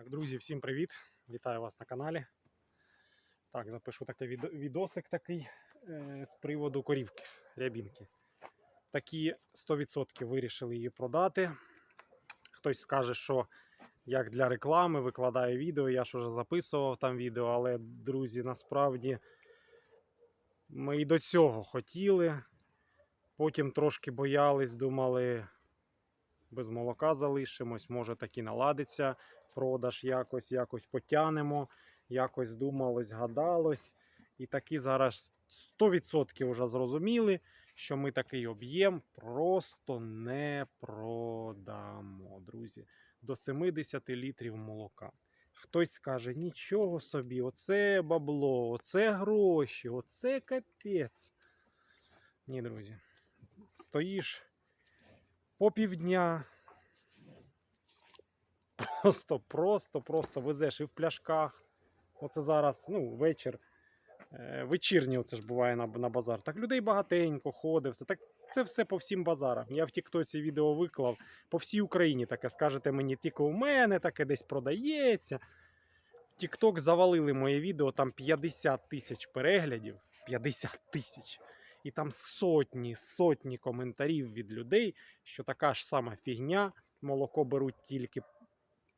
Так, друзі, всім привіт! Вітаю вас на каналі. Так, запишу такий відо- відосик такий е, з приводу корівки рябінки. Такі 100% вирішили її продати. Хтось скаже, що як для реклами викладаю відео, я ж вже записував там відео, але, друзі, насправді ми і до цього хотіли. Потім трошки боялись, думали, без молока залишимось, може так і наладиться продаж якось, якось потянемо, якось думалось, гадалось. І таки зараз 100% вже зрозуміли, що ми такий об'єм просто не продамо, друзі. До 70 літрів молока. Хтось скаже, нічого собі, оце бабло, оце гроші, оце капець. Ні, друзі. Стоїш по півдня, просто, просто, просто везеш і в пляшках. Оце зараз, ну, вечір. е, Вечірній оце ж буває на, на базар. Так людей багатенько ходить, все. Так це все по всім базарам. Я в Тіктоці відео виклав по всій Україні таке. Скажете мені, тільки у мене таке десь продається. Тікток завалили моє відео, там 50 тисяч переглядів. 50 тисяч. І там сотні, сотні коментарів від людей, що така ж сама фігня. Молоко беруть тільки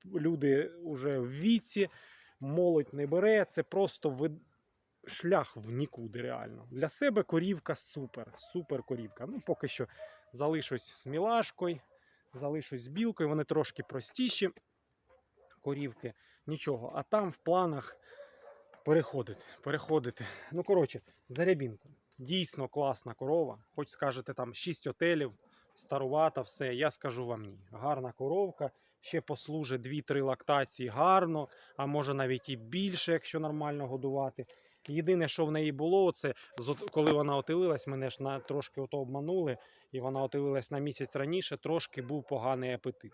люди вже в віці, молодь не бере. Це просто вид... шлях в нікуди реально. Для себе корівка супер, супер корівка. Ну, поки що залишусь з мілашкою, залишусь з білкою, вони трошки простіші. Корівки, нічого. А там в планах переходити. переходити. Ну, коротше, за рябінку. Дійсно класна корова. Хоч скажете, там 6 отелів, старувата, все. Я скажу вам ні. Гарна коровка. Ще послужить 2-3 лактації гарно, а може навіть і більше, якщо нормально годувати. Єдине, що в неї було, це коли вона отелилась, мене ж на трошки ото обманули, і вона отелилась на місяць раніше, трошки був поганий апетит.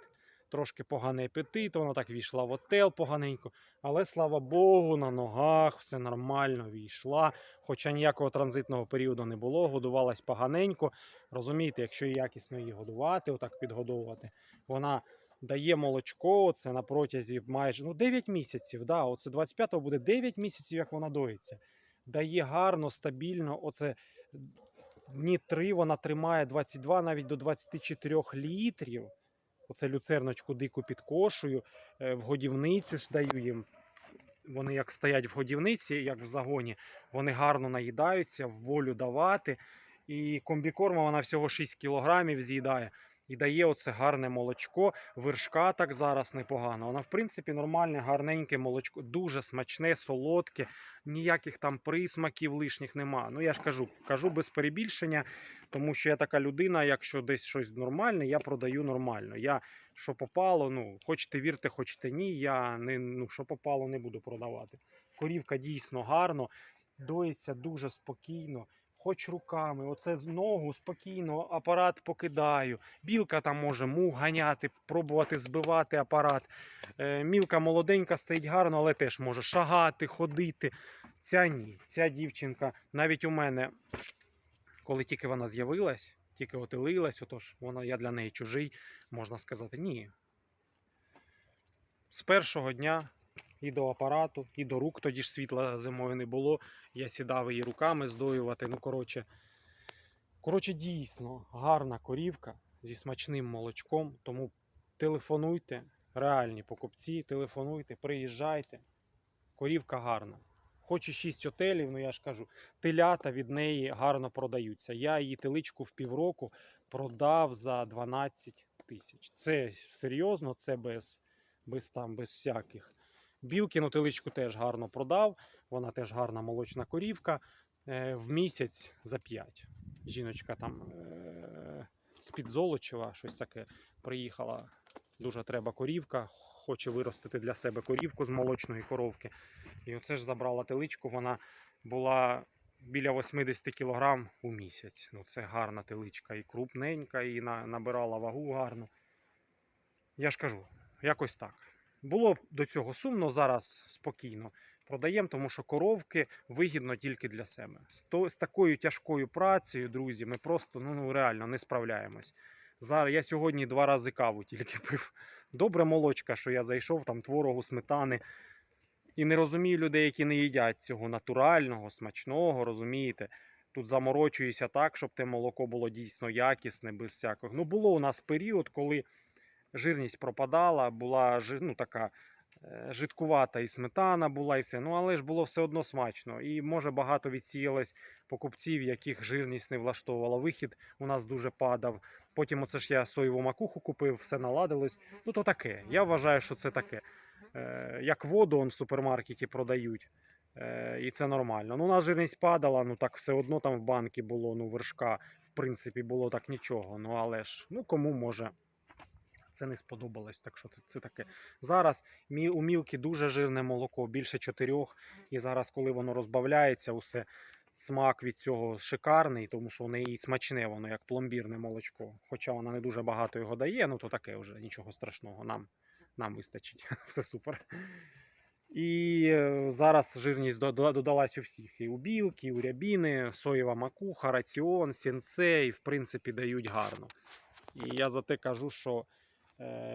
Трошки поганий апетит, вона так війшла в отел поганенько. Але слава Богу, на ногах все нормально війшла. Хоча ніякого транзитного періоду не було, годувалась поганенько. Розумієте, якщо якісно її годувати, отак підгодовувати, вона дає молочко, це на протязі майже ну, 9 місяців. Да, оце 25-го буде 9 місяців, як вона доїться. Дає гарно, стабільно. Оце дні 3 вона тримає 22 навіть до 24 літрів. Оце люцерночку дику підкошую, е, в годівницю ж даю їм. Вони як стоять в годівниці, як в загоні, вони гарно наїдаються, в волю давати. І комбікорма вона всього 6 кілограмів з'їдає і дає оце гарне молочко. Вершка так зараз непогано. Вона, в принципі, нормальне, гарненьке молочко, дуже смачне, солодке, ніяких там присмаків лишніх нема. Ну я ж кажу, кажу без перебільшення, тому що я така людина, якщо десь щось нормальне, я продаю нормально. Я що попало, ну, хочете вірте, хочете ні. Я не ну, що попало, не буду продавати. Корівка дійсно гарно, доїться дуже спокійно. Хоч руками, оце ногу спокійно апарат покидаю. Білка там може мух ганяти, пробувати збивати апарат. Е, мілка молоденька стоїть гарно, але теж може шагати, ходити. Ця ні. Ця дівчинка, навіть у мене, коли тільки вона з'явилась, тільки отелилась, отож, вона, я для неї чужий, можна сказати, ні. З першого дня і до апарату, і до рук, тоді ж світла зимою не було. Я сідав її руками здоювати. Ну, коротше, коротше, дійсно гарна корівка зі смачним молочком. Тому телефонуйте, реальні покупці, телефонуйте, приїжджайте. Корівка гарна. Хоч і 6 отелів, ну я ж кажу, телята від неї гарно продаються. Я її теличку в півроку продав за 12 тисяч. Це серйозно, це без, без, там, без всяких. Білкіну теличку теж гарно продав. Вона теж гарна молочна корівка. Е, в місяць за 5. Жіночка там е, з-під Золочева, щось таке приїхала. Дуже треба корівка. Хоче виростити для себе корівку з молочної коровки. І оце ж забрала теличку. Вона була біля 80 кг у місяць. Ну, це гарна теличка і крупненька, і набирала вагу гарно. Я ж кажу, якось так. Було до цього сумно, зараз спокійно продаємо, тому що коровки вигідно тільки для себе. З, то, з такою тяжкою працею, друзі, ми просто ну, ну, реально не справляємось. Зараз я сьогодні два рази каву тільки пив. Добре молочка, що я зайшов, там творогу, сметани. І не розумію людей, які не їдять цього натурального, смачного, розумієте? Тут заморочуюся так, щоб те молоко було дійсно якісне, без всякого. Ну, було у нас період, коли жирність пропадала, була ну, така е, жидкувата і сметана була, і все. Ну, але ж було все одно смачно. І може багато відсіялось покупців, яких жирність не влаштовувала. Вихід у нас дуже падав. Потім оце ж я соєву макуху купив, все наладилось. Ну, то таке. Я вважаю, що це таке. Е, як воду он в супермаркеті продають. Е, і це нормально. Ну, у нас жирність падала, ну так все одно там в банки було, ну, вершка, в принципі, було так нічого. Ну, але ж, ну кому може. Це не сподобалось, так що це, це таке. Зараз мі, у мілки дуже жирне молоко, більше чотирьох. І зараз, коли воно розбавляється, усе смак від цього шикарний, тому що у неї смачне, воно як пломбірне молочко. Хоча вона не дуже багато його дає, ну то таке вже нічого страшного. Нам, нам вистачить. Все супер. І е, зараз жирність до- до- додалась у всіх. І у білки, і у рябіни, соєва макуха, раціон, сінцей, в принципі, дають гарно. І я за те кажу, що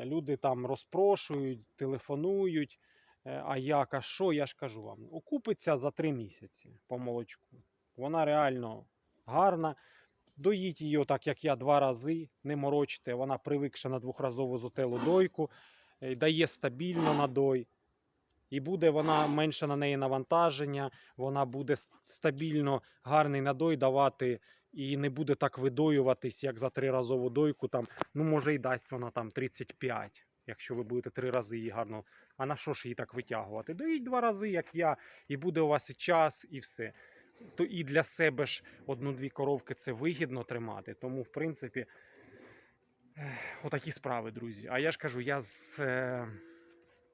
люди там розпрошують, телефонують. Е, а як, а що, я ж кажу вам, окупиться за три місяці по молочку. Вона реально гарна. Доїть її, так як я, два рази, не морочте. Вона привикша на двохразову зотелу дойку, е, дає стабільно надой. І буде вона менше на неї навантаження, вона буде стабільно гарний надой давати і не буде так видоюватись, як за триразову дойку. Там, ну, може, і дасть вона там 35, якщо ви будете три рази її гарно. А на що ж її так витягувати? Доїть два рази, як я, і буде у вас і час, і все. То і для себе ж одну-дві коровки це вигідно тримати. Тому, в принципі, отакі справи, друзі. А я ж кажу, я з е,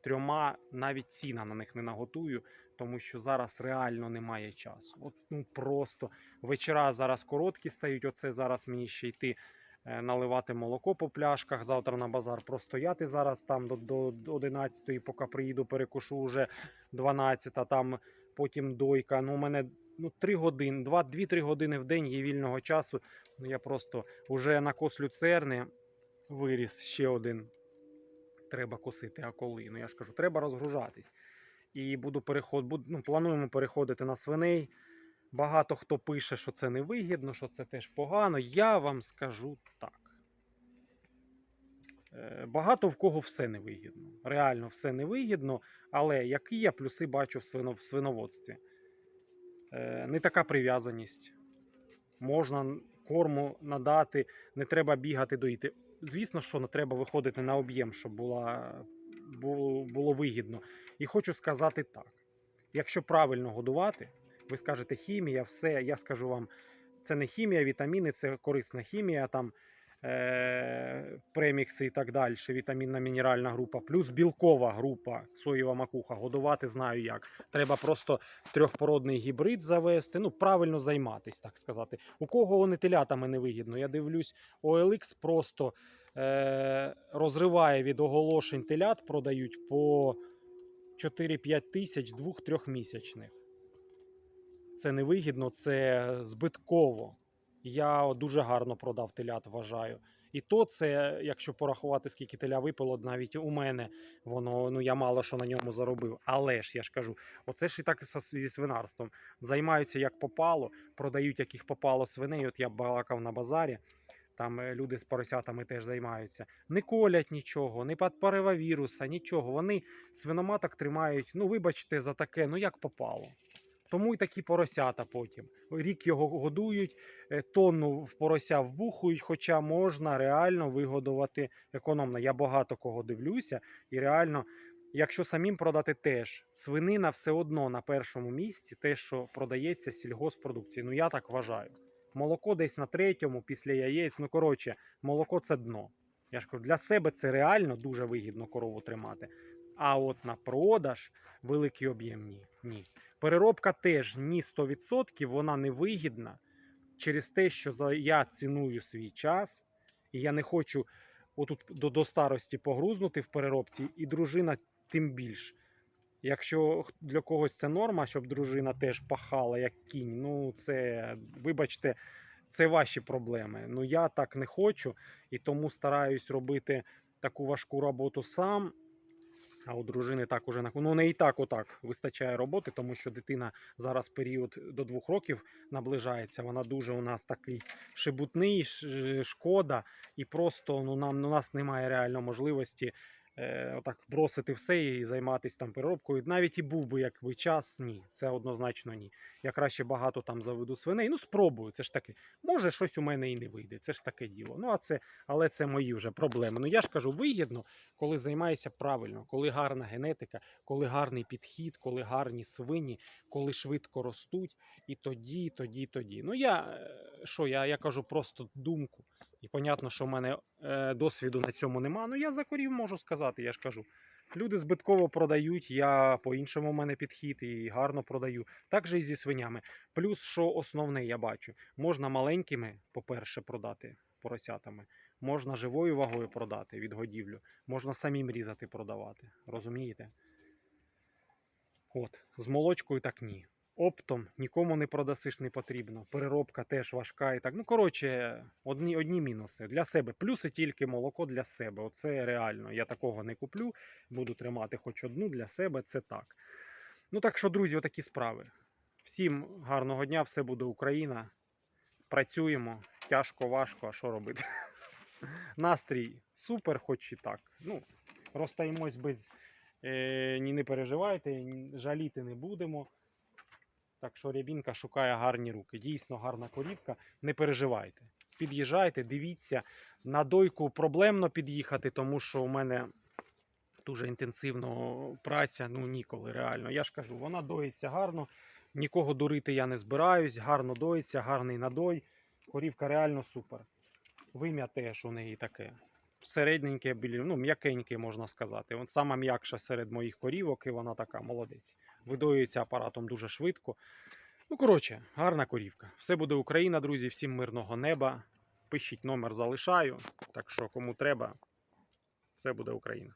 трьома навіть ціна на них не наготую, тому що зараз реально немає часу. От ну просто вечора зараз короткі стають. Оце зараз мені ще йти. е, Наливати молоко по пляшках, завтра на базар простояти зараз там до, до, до 11 поки приїду, перекушу вже 12, а там потім дойка. Ну, у мене ну, 3 години, 2-3 години в день є вільного часу. Ну, я просто вже на кос виріс ще один. Треба косити, а коли? Ну я ж кажу, треба розгружатись. І буду переход, буду, ну, плануємо переходити на свиней. Багато хто пише, що це невигідно, що це теж погано. Я вам скажу так. Е, Багато в кого все невигідно. Реально все невигідно, але які я плюси бачу в свиноводстві? Е, Не така прив'язаність. Можна корму надати, не треба бігати доїти. Звісно, що не треба виходити на об'єм, щоб була, було, було вигідно. І хочу сказати так: якщо правильно годувати, ви скажете хімія, все, я скажу вам, це не хімія, вітаміни, це корисна хімія, там е- премікси і так далі, вітамінна мінеральна група, плюс білкова група, соєва макуха. Годувати знаю як. Треба просто трьохпородний гібрид завести, ну правильно займатись, так сказати. У кого вони телятами не вигідно? Я дивлюсь, OLX просто е- розриває від оголошень телят, продають по 4-5 тисяч двох-трьохмісячних. Це невигідно, це збитково. Я дуже гарно продав телят, вважаю. І то це, якщо порахувати, скільки теля випало, навіть у мене воно, ну я мало що на ньому заробив. Але ж я ж кажу, оце ж і так зі свинарством. Займаються як попало, продають яких попало свиней. От я балакав на базарі. Там е, люди з поросятами теж займаються. Не колять нічого, не підпарива віруса, нічого. Вони свиноматок тримають, ну вибачте, за таке, ну як попало. Тому й такі поросята потім. Рік його годують, е, тонну в порося вбухують, хоча можна реально вигодувати економно. Я багато кого дивлюся, і реально, якщо самим продати теж, свинина все одно на першому місці, те, що продається сільгоспродукції. Ну я так вважаю. Молоко десь на третьому, після яєць. Ну коротше, молоко це дно. Я ж кажу, для себе це реально дуже вигідно корову тримати. А от на продаж великий об'єм ні. ні. Переробка теж ні 100%, вона не вигідна через те, що я ціную свій час, і я не хочу отут до, до старості погрузнути в переробці, і дружина тим більш. Якщо для когось це норма, щоб дружина теж пахала як кінь, ну це, вибачте, це ваші проблеми. Ну я так не хочу і тому стараюсь робити таку важку роботу сам. А у дружини так уже на ну не і так отак вистачає роботи, тому що дитина зараз період до двох років наближається. Вона дуже у нас такий шебутний, шкода, і просто ну нам у нас немає реально можливості е, отак бросити все і займатися там переробкою. Навіть і був би якби час, ні, це однозначно ні. Я краще багато там заведу свиней. Ну спробую, це ж таки. Може, щось у мене і не вийде. Це ж таке діло. Ну а це, але це мої вже проблеми. Ну я ж кажу, вигідно, коли займаєшся правильно, коли гарна генетика, коли гарний підхід, коли гарні свині, коли швидко ростуть, і тоді, тоді, тоді. Ну я е, що, я, я кажу просто думку. І понятно, що в мене е, досвіду на цьому нема. Ну я за корів можу сказати, я ж кажу. Люди збитково продають, я по-іншому в мене підхід і гарно продаю. Так же і зі свинями. Плюс, що основне, я бачу, можна маленькими, по-перше, продати поросятами, можна живою вагою продати від годівлю, можна самим різати продавати. Розумієте? От, з молочкою так ні. Оптом нікому не продасиш не потрібно. Переробка теж важка і так. Ну, коротше, одні, одні мінуси. Для себе. Плюси тільки молоко для себе. Оце реально. Я такого не куплю. Буду тримати хоч одну для себе, це так. Ну так що, друзі, отакі справи. Всім гарного дня, все буде Україна. Працюємо. Тяжко, важко, а що робити? Настрій супер, хоч і так. Ну, розстаємось без. Е, ні, не переживайте, жаліти не будемо. Так що рябінка шукає гарні руки. Дійсно гарна корівка. Не переживайте. Під'їжджайте, дивіться. На дойку проблемно під'їхати, тому що у мене дуже інтенсивно праця. Ну ніколи реально. Я ж кажу, вона доїться гарно. Нікого дурити я не збираюсь, гарно доїться, гарний надой. Корівка реально супер. Вим'я теж у неї таке. Середненьке, ну, м'якеньке, можна сказати. От сама м'якша серед моїх корівок, і вона така молодець. Видоюється апаратом дуже швидко. Ну, коротше, гарна корівка. Все буде Україна, друзі, всім мирного неба. Пишіть номер залишаю. Так що, кому треба, все буде Україна.